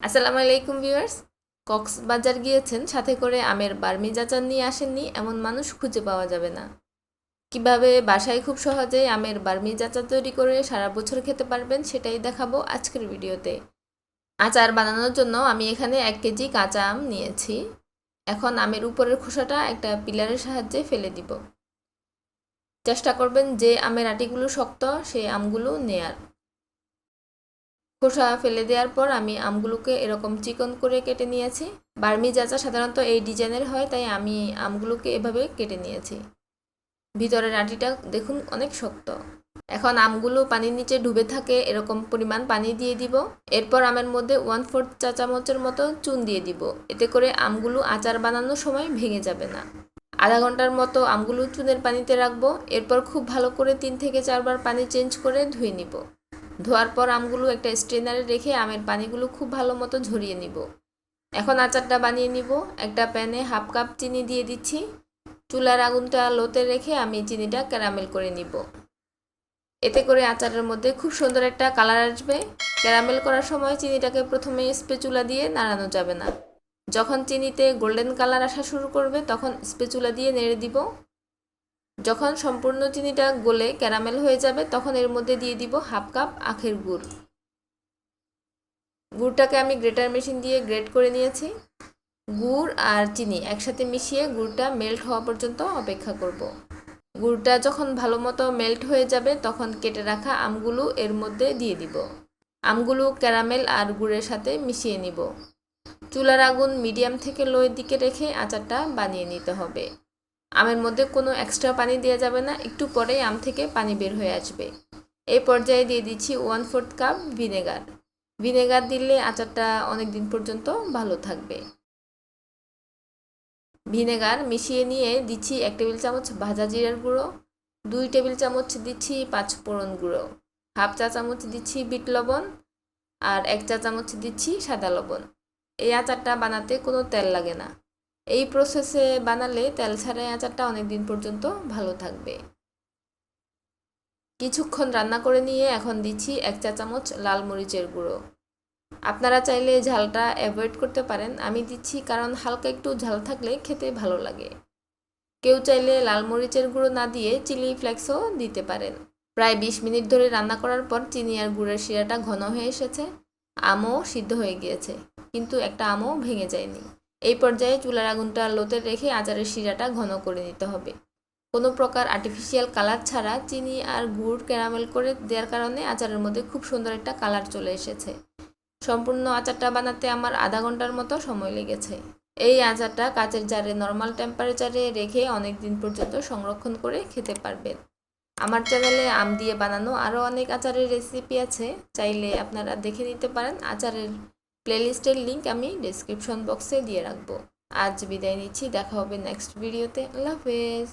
আসসালামু আলাইকুম ভিউয়ার্স। কক্সবাজার গিয়েছেন, সাথে করে আমের বার্মি আচার নিয়ে আসেননি, এমন মানুষ খুঁজে পাওয়া যাবে না। কীভাবে বাসায় খুব সহজেই আমের বার্মি আচার তৈরি করে সারা বছর খেতে পারবেন, সেটাই দেখাবো আজকের ভিডিওতে। আচার বানানোর জন্য আমি এখানে এক কেজি কাঁচা আম নিয়েছি। এখন আমের উপরের খোসাটা একটা পিলারের সাহায্যে ফেলে দিব। চেষ্টা করবেন যে আমের আটিগুলো শক্ত, সেই আমগুলো নেয়ার। খোসা ফেলে দেওয়ার পর আমি আমগুলোকে এরকম চিকন করে কেটে নিয়েছি। বার্মি যাচা সাধারণত এই ডিজাইনের হয়, তাই আমি আমগুলোকে এভাবে কেটে নিয়েছি। ভিতরের আটিটা দেখুন অনেক শক্ত। এখন আমগুলো পানির নিচে ডুবে থাকে, এরকম পরিমাণ পানি দিয়ে দিব। এরপর আমের মধ্যে ওয়ান ফোর্থ চা চামচের মতো চুন দিয়ে দিব। এতে করে আমগুলো আচার বানানোর সময় ভেঙে যাবে না। আধা ঘণ্টার মতো আমগুলো চুনের পানিতে রাখব। এরপর খুব ভালো করে তিন থেকে চারবার পানি চেঞ্জ করে ধুয়ে নিব। ধোয়ার পর আমগুলো একটা স্ট্রেনারে রেখে আমের পানিগুলো খুব ভালো মতো ঝরিয়ে নিব। এখন আচারটা বানিয়ে নিব। একটা প্যানে হাফ কাপ চিনি দিয়ে দিচ্ছি। চুলার আগুনটা লোতে রেখে আমি চিনিটা ক্যারামেল করে নিব। এতে করে আচারের মধ্যে খুব সুন্দর একটা কালার আসবে। ক্যারামেল করার সময় চিনিটাকে প্রথমে স্পেচুলা দিয়ে নাড়ানো যাবে না। যখন চিনিতে গোল্ডেন কালার আসা শুরু করবে, তখন স্পেচুলা দিয়ে নেড়ে দিব। যখন সম্পূর্ণ চিনিটা গলে ক্যারামেল হয়ে যাবে, তখন এর মধ্যে দিয়ে দিব হাফ কাপ আখের গুড়। গুড়টাকে আমি গ্রেটার মেশিন দিয়ে গ্রেট করে নিয়েছি। গুড় আর চিনি একসাথে মিশিয়ে গুড়টা মেল্ট হওয়া পর্যন্ত অপেক্ষা করব। গুড়টা যখন ভালো মতো মেল্ট হয়ে যাবে, তখন কেটে রাখা আমগুলো এর মধ্যে দিয়ে দিব। আমগুলো ক্যারামেল আর গুড়ের সাথে মিশিয়ে নিব। চুলার আগুন মিডিয়াম থেকে লোয়ের দিকে রেখে আচারটা বানিয়ে নিতে হবে। আমের মধ্যে কোনো এক্সট্রা পানি দেওয়া যাবে না, একটু পরেই আম থেকে পানি বের হয়ে আসবে। এই পর্যায়ে দিয়ে দিচ্ছি one fourth cup vinegar vinegar দিলে আচারটা অনেক দিন পর্যন্ত ভালো থাকবে। ভিনেগার মিশিয়ে নিয়ে দিচ্ছি এক টেবিল চামচ ভাজা জিরার গুঁড়ো, দুই টেবিল চামচ দিচ্ছি পাঁচ ফোড়ন গুঁড়ো, হাফ চা চামচ দিচ্ছি বিট লবণ আর এক চা চামচ দিচ্ছি সাদা লবণ। এই আচারটা বানাতে কোনো তেল লাগে না। এই প্রসেসে বানালে তেল ছাড়াই আচারটা অনেক দিন পর্যন্ত ভালো থাকবে। কিছুক্ষণ রান্না করে নিয়ে এখন দিচ্ছি এক চা চামচ লাল মরিচের গুঁড়ো। আপনারা চাইলে ঝালটা অ্যাভয়েড করতে পারেন। আমি দিচ্ছি কারণ হালকা একটু ঝাল থাকলে খেতে ভালো লাগে। কেউ চাইলে লাল মরিচের গুঁড়ো না দিয়ে চিলি ফ্লেক্সও দিতে পারেন। প্রায় বিশ মিনিট ধরে রান্না করার পর চিনি আর গুড়ের শিরাটা ঘন হয়ে এসেছে। আমও সিদ্ধ হয়ে গিয়েছে। কিন্তু একটা আমও ভেঙে যায়নি। এই পর্যায়ে চুলার আগুনটা লোতে রেখে আচারের শিরাটা ঘন করে নিতে হবে। কোনো প্রকার আর্টিফিশিয়াল কালার ছাড়া চিনি আর গুড় ক্যারামেল করে দেওয়ার কারণে আচারের মধ্যে খুব সুন্দর একটা কালার চলে এসেছে। সম্পূর্ণ আচারটা বানাতে আমার আধা ঘণ্টার মতো সময় লেগেছে। এই আচারটা কাচের জারে নর্মাল টেম্পারেচারে রেখে অনেক দিন পর্যন্ত সংরক্ষণ করে খেতে পারবেন। আমার চ্যানেলে আম দিয়ে বানানো আরও অনেক আচারের রেসিপি আছে। চাইলে আপনারা দেখে নিতে পারেন আচারের প্লেলিস্টের লিঙ্ক আমি ডিসক্রিপশন বক্সে দিয়ে রাখব। আজ বিদায় নিচ্ছি, দেখা হবে নেক্সট ভিডিওতে আল্লাহ হাফেজ।